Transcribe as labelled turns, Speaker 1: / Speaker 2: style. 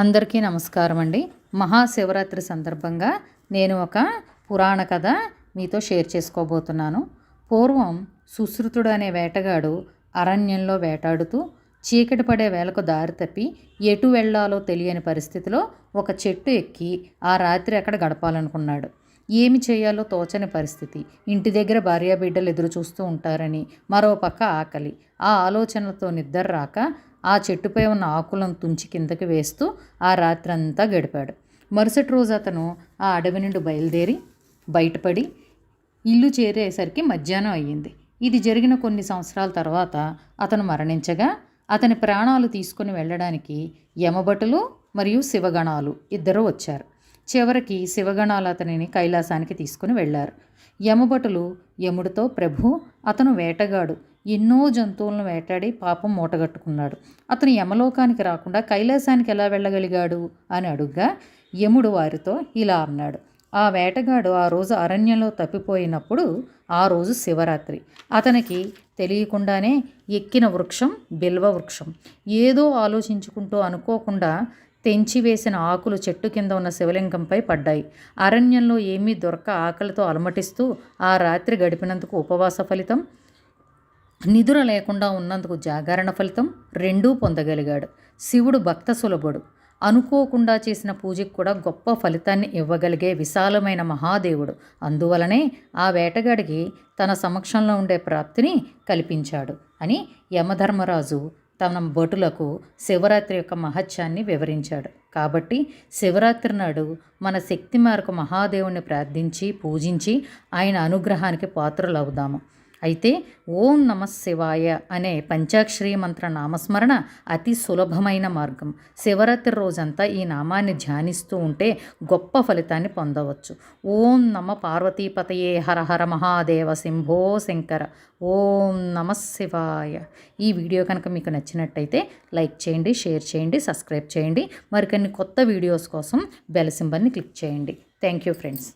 Speaker 1: అందరికీ నమస్కారం అండి. మహాశివరాత్రి సందర్భంగా నేను ఒక పురాణ కథ మీతో షేర్ చేసుకోబోతున్నాను. పూర్వం సుశ్రుతుడు అనే వేటగాడు అరణ్యంలో వేటాడుతూ చీకటి పడే వేళకు దారి తప్పి ఎటు వెళ్ళాలో తెలియని పరిస్థితిలో ఒక చెట్టు ఎక్కి ఆ రాత్రి అక్కడ గడపాలనుకున్నాడు. ఏమి చేయాలో తోచని పరిస్థితి. ఇంటి దగ్గర భార్యాబిడ్డలు ఎదురు చూస్తూ ఉంటారని మరో పక్క ఆకలి. ఆ ఆలోచనలతో నిద్ర రాక ఆ చెట్టుపై ఉన్న ఆకులను తుంచి కిందకి వేస్తూ ఆ రాత్రంతా గడిపాడు. మరుసటి రోజు అతను ఆ అడవి నుండి బయలుదేరి బయటపడి ఇల్లు చేరేసరికి మధ్యాహ్నం అయ్యింది. ఇది జరిగిన కొన్ని సంవత్సరాల తర్వాత అతను మరణించగా అతని ప్రాణాలు తీసుకుని వెళ్ళడానికి యమభటులు మరియు శివగణాలు ఇద్దరు వచ్చారు. చివరికి శివగణాలు అతనిని కైలాసానికి తీసుకుని వెళ్ళారు. యమభటులు యముడితో ప్రభు అతను వేటగాడు. ఎన్నో జంతువులను వేటాడి పాపం మూటగట్టుకున్నాడు. అతను యమలోకానికి రాకుండా కైలాసానికి ఎలా వెళ్ళగలిగాడు? అని అడుగ్గా యముడు వారితో ఇలా అన్నాడు. ఆ వేటగాడు ఆ రోజు అరణ్యంలో తప్పిపోయినప్పుడు ఆ రోజు శివరాత్రి. అతనికి తెలియకుండానే ఎక్కిన వృక్షం బిల్వ వృక్షం. ఏదో ఆలోచించుకుంటూ అనుకోకుండా తెంచివేసిన ఆకులు చెట్టు కింద ఉన్న శివలింగంపై పడ్డాయి. అరణ్యంలో ఏమీ దొరక ఆకలితో అలమటిస్తూ ఆ రాత్రి గడిపినందుకు ఉపవాస ఫలితం నిదుర లేకుండా ఉన్నందుకు జాగరణ ఫలితం రెండూ పొందగలిగాడు. శివుడు భక్త సులభుడు. అనుకోకుండా చేసిన పూజకు కూడా గొప్ప ఫలితాన్ని ఇవ్వగలిగే విశాలమైన మహాదేవుడు. అందువలనే ఆ వేటగాడికి తన సమక్షంలో ఉండే ప్రాప్తిని కల్పించాడు అని యమధర్మరాజు తన భటులకు శివరాత్రి యొక్క మహత్యాన్ని వివరించాడు. కాబట్టి శివరాత్రి నాడు మన శక్తి మేరకు మహాదేవుని ప్రార్థించి పూజించి ఆయన అనుగ్రహానికి పాత్రలవుదాము. అయితే ఓం నమ శివాయ అనే పంచాక్షరీ మంత్ర నామస్మరణ అతి సులభమైన మార్గం. శివరాత్రి రోజంతా ఈ నామాన్ని ధ్యానిస్తూ ఉంటే గొప్ప ఫలితాన్ని పొందవచ్చు. ఓం నమ పార్వతీపతయే హర హర మహాదేవ శంభో శంకర. ఓం నమ శివాయ. ఈ వీడియో కనుక మీకు నచ్చినట్టయితే లైక్ చేయండి షేర్ చేయండి సబ్స్క్రైబ్ చేయండి. మరికొన్ని కొత్త వీడియోస్ కోసం బెల్ సింబల్ని క్లిక్ చేయండి. Thank you friends.